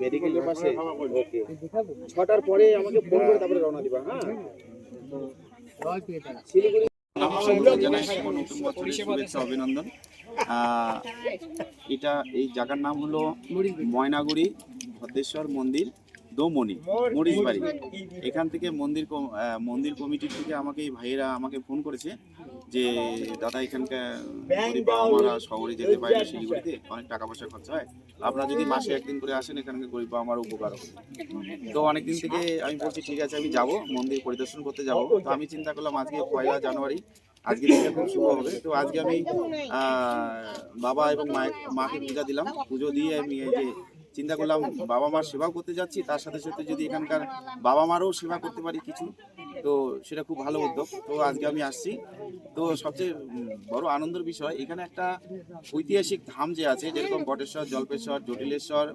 মেডিকেলের পাশে? ওকে ছটার পরে আমাকে ফোন করে তারপরে রওনা দিবা হ্যাঁ? শিলিগুড়ি। অভিনন্দন এটা এই জায়গার নাম হলো ময়নাগুড়ি ভদ্রেশ্বর মন্দির। দোমনি মরিচবাড়ি এখান থেকে মন্দির মন্দির কমিটির থেকে আমাকে এই ভাইয়েরা আমাকে ফোন করেছে যে দাদা এখানকার গরিব বাবা মারা শহরে যেতে পারে না শিলিগুড়িতে অনেক টাকা পয়সা খরচা হয়। আপনারা যদি মাসে একদিন করে আসেন এখানকার গরিব বাবা মার উপকার হবে। তো অনেকদিন থেকে আমি বলছি ঠিক আছে আমি যাব মন্দির পরিদর্শন করতে যাব। তো আমি চিন্তা করলাম আজকে পয়লা জানুয়ারি আজকে থেকে খুব শুভ হবে। তো আজকে আমি বাবা এবং মায়ের মাকে পূজা দিলাম। পুজো দিয়ে আমি এই যে চিন্তা করলাম বাবা মার সেবাও করতে যাচ্ছি, তার সাথে সাথে যদি এখানকার বাবা মারও সেবা করতে পারি কিছু, তো সেটা খুব ভালো উদ্যোগ। তো আজকে আমি আসছি। তো সবচেয়ে বড় আনন্দের বিষয়, এখানে একটা ঐতিহাসিক ধাম যে আছে, যেরকম বটেশ্বর, জল্পেশ্বর, জটিলেশ্বর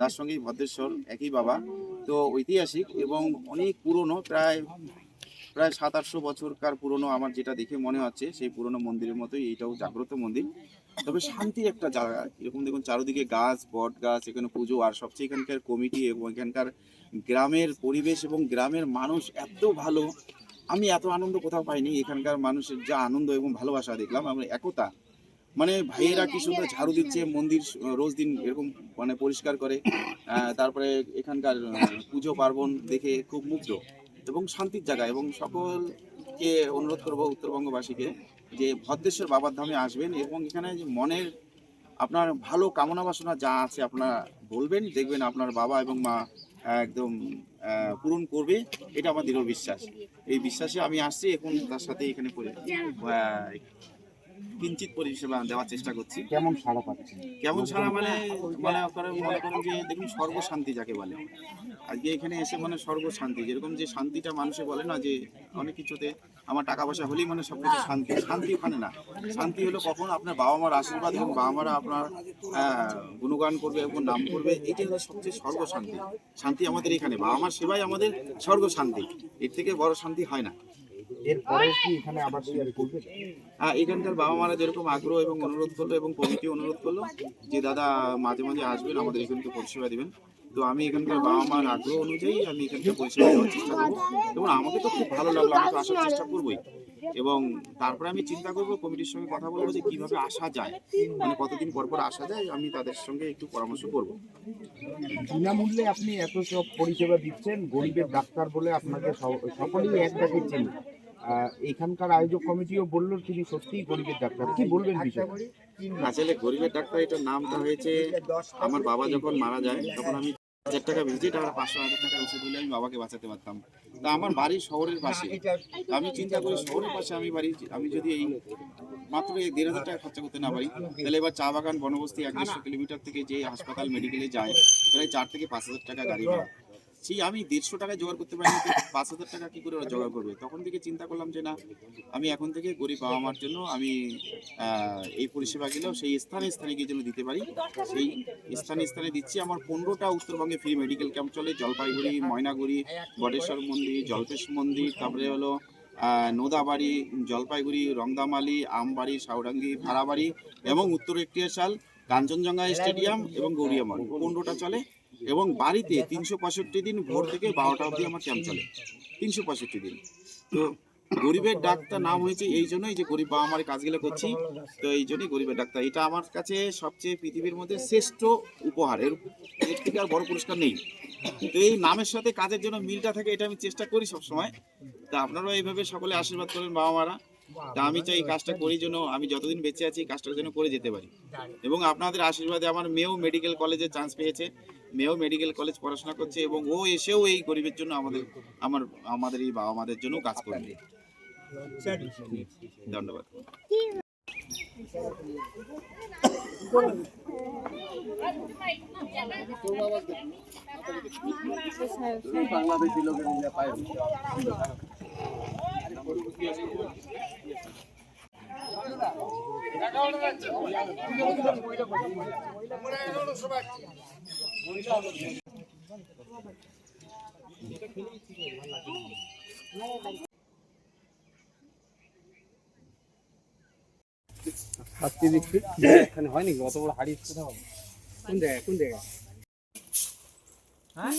তার সঙ্গেই ভদ্রেশ্বর, একই বাবা। তো ঐতিহাসিক এবং অনেক পুরনো, প্রায় প্রায় সাত আটশো বছরকার পুরনো আমার যেটা দেখে মনে হচ্ছে, সেই পুরনো মন্দিরের মতোই এইটাও জাগ্রত মন্দির। তবে শান্তির একটা জায়গা এরকম দেখুন চারিদিকে গাছ, বট গাছ, এখানে পুজো আর সবচেয়ে এখানকার কমিটি এবং এখানকার গ্রামের পরিবেশ এবং গ্রামের মানুষ এত ভালো। আমি এত আনন্দ কোথাও পাইনি। এখানকার মানুষের যা আনন্দ এবং ভালোবাসা দেখলাম আমি একতা। মানে ভাইয়েরা কি সুন্দর ঝাড়ু দিচ্ছে, মন্দির রোজ দিন এরকম মানে পরিষ্কার করে। তারপরে এখানকার পুজো পার্বণ দেখে খুব মুগ্ধ। এবং শান্তির জায়গা এবং সকলকে অনুরোধ করব উত্তরবঙ্গবাসীকে যে ভদ্রেশ্বর বাবার ধামে আসবেন এবং এখানে যে মনের আপনার ভালো কামনা বাসনা যা আছে আপনারা বলবেন দেখবেন আপনার বাবা এবং মা একদম পূরণ করবে এটা আমার দৃঢ় বিশ্বাস। এই বিশ্বাসে আমি আসছি এখন তার সাথে এখানে কিঞ্চিত পরিষেবা দেওয়ার চেষ্টা করছি। কেমন সারা পাচ্ছেন? কেমন সারা মানে মনে মনে করেন যে দেখুন সর্বশান্তি যাকে বলে। আজকে এখানে এসে মানে সর্বশান্তি যেরকম যে শান্তিটা মানুষে বলে না যে অনেক কিছুতে আমার টাকা পয়সা হলেই মানে সব কিছু শান্তি। শান্তি ওখানে না। শান্তি হলো কখন আপনার বাবা মার আশীর্বাদ এবং বাবা মারা আপনার আহ, গুণগান করবে এবং নাম করবে এটাই হলো সবচেয়ে সর্বশান্তি শান্তি আমাদের এখানে। বাবা মার সেবাই আমাদের স্বর্গশান্তি। এর থেকে বড় শান্তি হয় না। এরপরে কি এখানে আবার শেয়ার করবে? হ্যাঁ এখানকার বাবা মারা যেরকম আগ্রহ এবং অনুরোধ করল এবং কমিটি অনুরোধ করল যে দাদা মাঝে মাঝে আসবেন আমাদের এখানকে পরিষেবা দিবেন। তো আমি এখানকার বাবা মার আগ্রহ অনুযায়ী আমি এখানকার পরিষেবা দেওয়ার চেষ্টা করব। এবং আমাকে তো খুব ভালো লাগল আমি তো আসার চেষ্টা করবোই। এবং তারপরে আমি চিন্তা করব কমিটির সঙ্গে কথা বলব যে কীভাবে আসা যায়। মানে কতদিন পর পর আসা যায় আমি তাদের সঙ্গে একটু পরামর্শ করব। বিনামূল্যে আপনি এত সব পরিষেবা দিচ্ছেন গরিবের ডাক্তার বলে আপনাকে সকলেই এক ডাকে চেনে। এখানকার আয়োজক কমিটিও বলল তিনি সত্যিই গরিবের ডাক্তার। কি বলবেন বিষয়? আসলে গরিবের ডাক্তার, এটার নামটা হয়েছে, আমার বাবা যখন মারা যায়, তখন আমি হাজার টাকা ভিজিট আর পাঁচশো হাজার টাকা ওষুধ হলে আমি বাবাকে বাঁচাতে পারতাম। তা আমার বাড়ি শহরের পাশে। আমি চিন্তা করি শহরের পাশে আমি বাড়ি, আমি যদি এই মাত্র এই দেড় হাজার টাকা খরচা করতে না পারি, তাহলে এবার চা বাগান, বনবস্তি এক দেড়শো কিলোমিটার থেকে যে হাসপাতাল মেডিকেলে যায় প্রায় চার থেকে পাঁচ হাজার টাকা গাড়ি ভাড়া। সেই আমি দেড়শো টাকায় জোগাড় করতে পারি পাঁচ হাজার টাকা কি করে ওরা জোগাড় করবে? তখন থেকে চিন্তা করলাম যে না, আমি এখন থেকে গরিব বাবা মার জন্য আমি এই পরিষেবাগুলো সেই স্থানে স্থানে গিয়ে যেন দিতে পারি। সেই স্থানে স্থানে দিচ্ছি। আমার পনেরোটা উত্তরবঙ্গে ফ্রি মেডিকেল ক্যাম্প চলে। জলপাইগুড়ি, ময়নাগুড়ি, বটেশ্বর মন্দির, জলপেশ মন্দির, তারপরে হলো নোদাবাড়ি, জলপাইগুড়ি, রংদামালি, আমবাড়ি, সাউরাঙ্গি, ভাড়াবাড়ি এবং উত্তর এক্টিয়াশাল কাঞ্চনজঙ্ঘা স্টেডিয়াম এবং গৌরিয়ামল পনেরোটা চলে। এবং বাড়িতে তিনশো পঁয়ষট্টি দিন ভোর থেকে বারোটা অবধি আমার ক্যাম্প চলে। তিনশো পঁয়ষট্টি দিন। তো গরিবের ডাক্তার নাম হয়েছে এই জন্যই যে গরিব বাবা মার কাজগুলো করছি। তো এই জন্যই গরিবের ডাক্তার এটা আমার কাছে সবচেয়ে পৃথিবীর মধ্যে শ্রেষ্ঠ উপহার। এর এর থেকে আর বড় পুরস্কার নেই। তো এই নামের সাথে কাজের জন্য মিলটা থাকে, এটা আমি চেষ্টা করি সবসময়। তা আপনারাও এইভাবে সকলে আশীর্বাদ করেন বাবা মারা। তা আমি চাই কাজটা করি জন্য আমি যতদিন বেঁচে আছি কাজটার জন্য করে যেতে পারি। এবং আপনাদের আশীর্বাদে আমার মেয়েও মেডিকেল কলেজে চান্স পেয়েছে। মেয়েও মেডিকেল কলেজ পড়াশোনা করছে এবং ও এসেও এই গরিবের জন্য আমাদের, আমার, আমাদের এই বাবা মাদের জন্য কাজ করবে ধন্যবাদ। শাস্তি দিচ্ছি এখানে হয়নি অত বড় হাড়ি কোথাও কোন জায়গায় কোন জায়গায়? হ্যাঁ?